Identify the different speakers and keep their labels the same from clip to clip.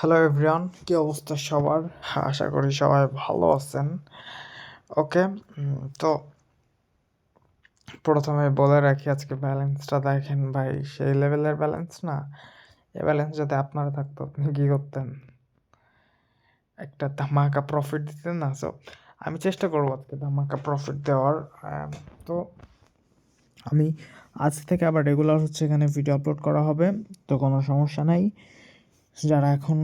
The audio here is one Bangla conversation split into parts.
Speaker 1: হ্যালো এভরিওয়ান কী অবস্থা সবার? আশা করি সবাই ভালো আছেন। ওকে তো প্রথমে বলে রাখি, আজকে ব্যালেন্সটা দেখেন ভাই। সেই লেভেলের ব্যালেন্স না? এ ব্যালেন্স যাতে আপনারা থাকতো, আপনি কী করতেন? একটা ধামাকা প্রফিট দিতেন না? সো আমি চেষ্টা করব আজকে ধামাকা প্রফিট দেওয়ার। তো আমি আজ থেকে আবার রেগুলার হচ্ছে এখানে ভিডিও আপলোড করা হবে। তো কোনো সমস্যা নাই। যারা এখন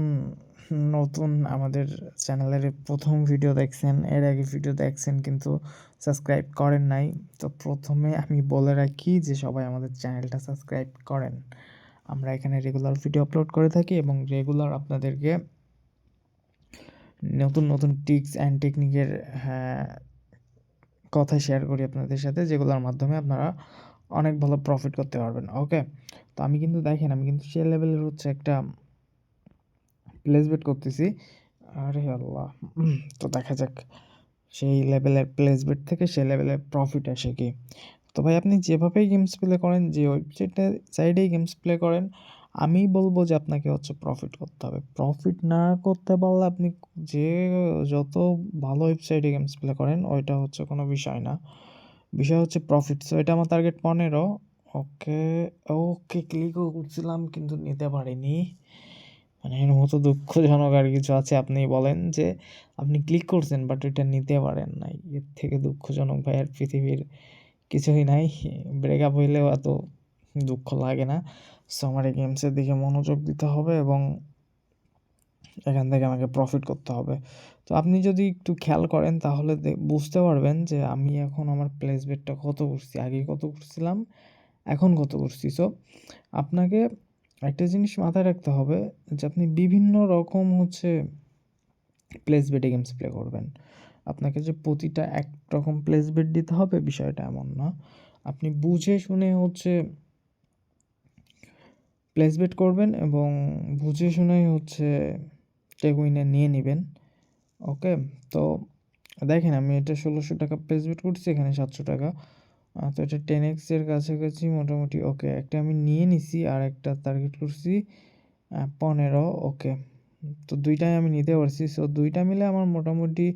Speaker 1: নতুন আমাদের চ্যানেলের প্রথম ভিডিও দেখছেন, এর আগে ভিডিও দেখছেন কিন্তু সাবস্ক্রাইব করেন নাই, তো প্রথমে আমি বলে রাখি যে সবাই আমাদের চ্যানেলটা সাবস্ক্রাইব করেন। আমরা এখানে রেগুলার ভিডিও আপলোড করে থাকি এবং রেগুলার আপনাদেরকে নতুন নতুন টিপস অ্যান্ড টেকনিকের কথা শেয়ার করি আপনাদের সাথে, যেগুলোর মাধ্যমে আপনারা অনেক ভালো প্রফিট করতে পারবেন ওকে তো আমি কিন্তু দেখেন, আমি কিন্তু সে লেভেলের হচ্ছে একটা প্লেসবেট করতেছি। আরে আল্লাহ তো দেখা যাক সেই লেভেলের প্লেসবেট থেকে সেই লেভেলের প্রফিট আসে কি। তো ভাই, আপনি যেভাবেই গেমস প্লে করেন, যে ওয়েবসাইটে সাইডেই গেমস প্লে করেন, আমি বলব যে আপনাকে হচ্ছে প্রফিট করতে হবে। প্রফিট না করতে পারলে আপনি যে যত ভালো ওয়েবসাইটে গেমস প্লে করেন, ওইটা হচ্ছে কোনো বিষয় না। বিষয় হচ্ছে প্রফিট সো এটা আমার টার্গেট পনেরো। ওকে ওকে ক্লিকও করছিলাম, কিন্তু নিতে পারিনি। মানে এর মতো দুঃখজনক আর কিছু আছে? আপনি বলেন যে আপনি ক্লিক করছেন বাট ওইটা নিতে পারেন নাই। এর থেকে দুঃখজনক ভাই, আর পৃথিবীর কিছুই নাই। ব্রেকআপ হইলেও এত দুঃখ লাগে না। সো আমার এই গেমসের দিকে মনোযোগ দিতে হবে এবং এখান থেকে আমাকে প্রফিট করতে হবে। তো আপনি যদি একটু খেয়াল করেন তাহলে বুঝতে পারবেন যে আমি এখন আমার প্লেস বেটটা কত করছি? আগে কত করছিলাম? এখন কত করছি? সো আপনাকে একটা জিনিস মাথায় রাখতে হবে যে আপনি বিভিন্ন রকম হচ্ছে প্লেস বেটে গেমস প্লে করবেন। আপনাকে যে প্রতিটা এক রকম প্লেস বেট দিতে হবে বিষয়টা এমন না। আপনি বুঝে শুনে হচ্ছে প্লেস বেট করবেন এবং বুঝে শুনেই হচ্ছে টেক উইনে নিয়ে নেবেন। ওকে তো দেখেন আমি এটা ষোলোশো টাকা প্লেস বেট করছি, এখানে সাতশো টাকা। তো এটা টেন এক্সের কাছাকাছি মোটামুটি ওকে একটা আমি নিয়ে নিছি আর একটা টার্গেট করছি পনেরো ওকে তো দুইটাই আমি নিতে পারছি। সো দুইটা মিলে আমার মোটামুটি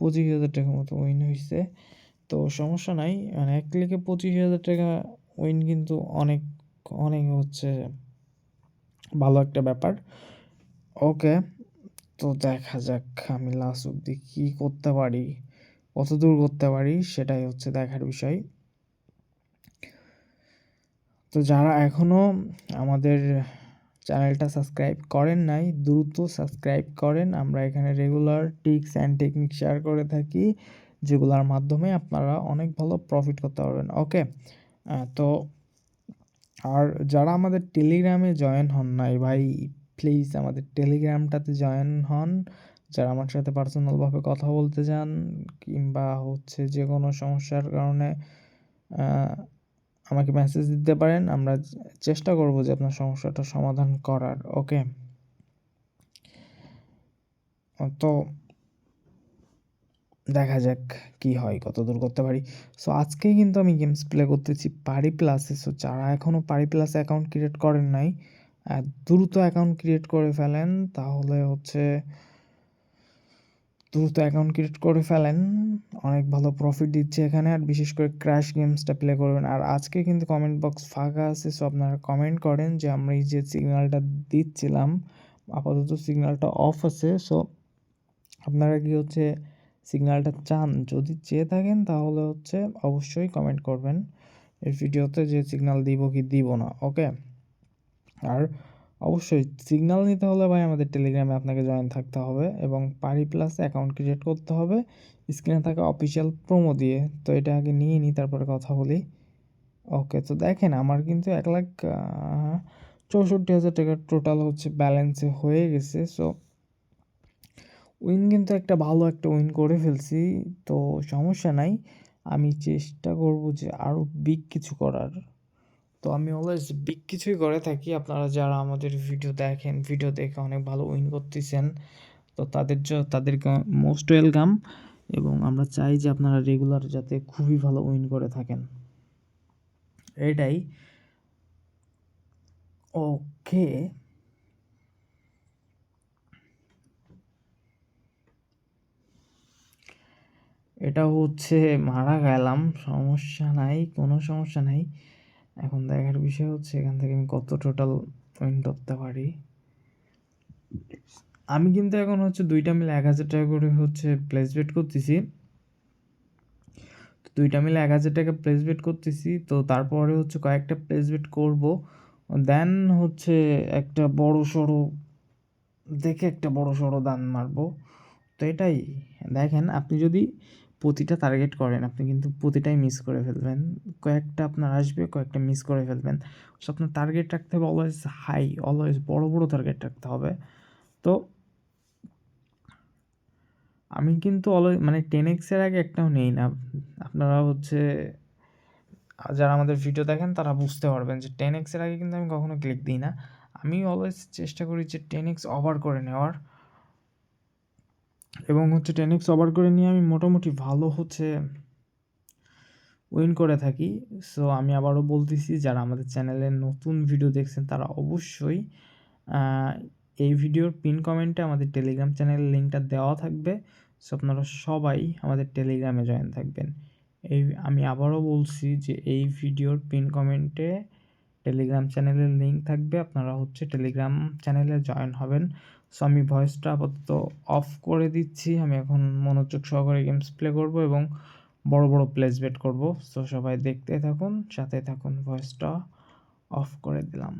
Speaker 1: পঁচিশ হাজার টাকার মতো উইন হয়েছে তো সমস্যা নাই মানে এক ক্লিকে পঁচিশ হাজার টাকা উইন কিন্তু অনেক অনেক হচ্ছে ভালো একটা ব্যাপার। ওকে তো দেখা যাক আমি লাস্ট অব্দি কী করতে পারি কত দূর করতে পারি সেটাই হচ্ছে দেখার বিষয়। তো যারা এখনও আমাদের চ্যানেলটা সাবস্ক্রাইব করেন নাই, দ্রুত সাবস্ক্রাইব করেন। আমরা এখানে regular tips and technique share করে থাকি, যেগুলোর মাধ্যমে আপনারা অনেক ভালো প্রফিট করতে পারবেন। ওকে তো আর যারা আমাদের টেলিগ্রামে জয়েন হন নাই, ভাই প্লিজ আমাদের টেলিগ্রামটাতে জয়েন হন। যারা আমার সাথে পার্সোনালভাবে কথা বলতে চান, কিংবা হচ্ছে যে কোনো সমস্যার কারণে আমাকে মেসেজ দিতে পারেন, আমরা চেষ্টা করব যে আপনার সমস্যাটা সমাধান করার ওকে তো দেখা যাক কি হয়, কত দূর করতে পারি। সো আজকেই কিন্তু আমি গেমস প্লে করতেছি পারি প্লাসে সো যারা এখনও পারি প্লাসে অ্যাকাউন্ট ক্রিয়েট করেন নাই দ্রুত অ্যাকাউন্ট ক্রিয়েট করে ফেলেন, তাহলে হচ্ছে দ্রুত অ্যাকাউন্ট ক্রিয়েট করে ফেলেন। অনেক ভালো প্রফিট দিচ্ছে এখানে, আর বিশেষ করে ক্র্যাশ গেমসটা প্লে করবেন। আর আজকে কিন্তু কমেন্ট বক্স ফাঁকা আছে সো আপনারা কমেন্ট করেন যে, আমরা এই যে সিগন্যালটা দিচ্ছিলাম, আপাতত সিগন্যালটা অফ আছে সো আপনারা কি হচ্ছে সিগন্যালটা চান? যদি চেয়ে থাকেন, তাহলে হচ্ছে অবশ্যই কমেন্ট করবেন। এই ভিডিওতে যে সিগন্যাল দিব কি দিব না ওকে আর অবশ্যই সিগন্যাল নিতে হলে ভাই আমাদের টেলিগ্রামে আপনাকে জয়েন থাকতে হবে এবং পারি প্লাস অ্যাকাউন্ট ক্রিয়েট করতে হবে। স্ক্রিনে থাকা অফিসিয়াল প্রোমো দিয়ে। তো এটা আগে নিয়ে নিই, তারপরে কথা বলি। ওকে তো দেখেন আমার কিন্তু এক লাখ চৌষট্টি হাজার টাকার টোটাল হচ্ছে ব্যালেন্সে হয়ে গেছে। সো উইন কিন্তু একটা ভালো একটা উইন করে ফেলছি। তো সমস্যা নাই। আমি চেষ্টা করব যে আরও বিগ কিছু করার। তো আমি অলওয়েজ বিগ কিছুই করে থাকি। আপনারা যারা আমাদের ভিডিও দেখেন ভিডিও দেখে অনেক ভালো উইন করতেছেন, তো তাদের জন্য তাদেরকে মোস্ট ওয়েলকাম এবং আমরা চাই যে আপনারা রেগুলার যাতে খুবই ভালো উইন করে থাকেন। এটাই। ওকে এটা হচ্ছে মারা গেলাম, সমস্যা নাই, কোনো সমস্যা নাই। এখন দেখার বিষয় হচ্ছে এখান থেকে আমি কত টোটাল উইন করতে পারি। আমি কিন্তু এখন হচ্ছে দুইটা মিলে এক হাজার টাকা করে হচ্ছে প্লেস বেট করতেছি। তো দুইটা মিলে এক হাজার টাকা প্লেস বেট করতেছি, তো তারপরে হচ্ছে কয়েকটা প্লেস বেট করব। দেন হচ্ছে একটা বড় সড়ো, দেখে একটা বড় সড়ো দান মারবো। তো এটাই। দেখেন, আপনি যদি প্রতিটা টার্গেট করেন, আপনি কিন্তু প্রতিটাই মিস করে ফেলবেন। কয়েকটা আপনার আসবে, কয়েকটা মিস করে ফেলবেন। সো আপনার টার্গেট রাখতে হবে অলওয়েজ হাই অলওয়েজ বড় বড় টার্গেট রাখতে হবে। তো, আমি কিন্তু অলওয়েজ মানে টেন এক্সের আগে একটাও নেই না। আপনারা হচ্ছে, যারা আমাদের ভিডিও দেখেন, তারা বুঝতে পারবেন যে টেন এক্সের আগে কিন্তু আমি কখনো ক্লিক দিই না। আমি অলওয়েজ চেষ্টা করি যে টেন এক্স ওভার করে নেওয়ার। এবং হচ্ছে টেন ওভার করে নিয়ে আমি মোটামুটি ভালো হচ্ছে উইন করে থাকি। সো আমি আবারও বলতেছি, যারা আমাদের চ্যানেলে নতুন ভিডিও দেখছেন, তারা অবশ্যই এই ভিডিওর পিন কমেন্টে আমাদের টেলিগ্রাম চ্যানেলের লিঙ্কটা দেওয়া থাকবে। সো আপনারা সবাই আমাদের টেলিগ্রামে জয়েন থাকবেন। এই, আমি আবারও বলছি যে এই ভিডিওর পিন কমেন্টে টেলিগ্রাম চ্যানেলের লিঙ্ক থাকবে। আপনারা হচ্ছে টেলিগ্রাম চ্যানেলে জয়েন হবেন। সো আমি ভয়েসটা আপাতত অফ করে দিচ্ছি। আমি এখন মনোযোগ সহকারে গেমস প্লে করব এবং বড় বড় প্লেস বেট করব। সো সবাই দেখতে থাকুন, সাথে থাকুন ভয়েসটা অফ করে দিলাম।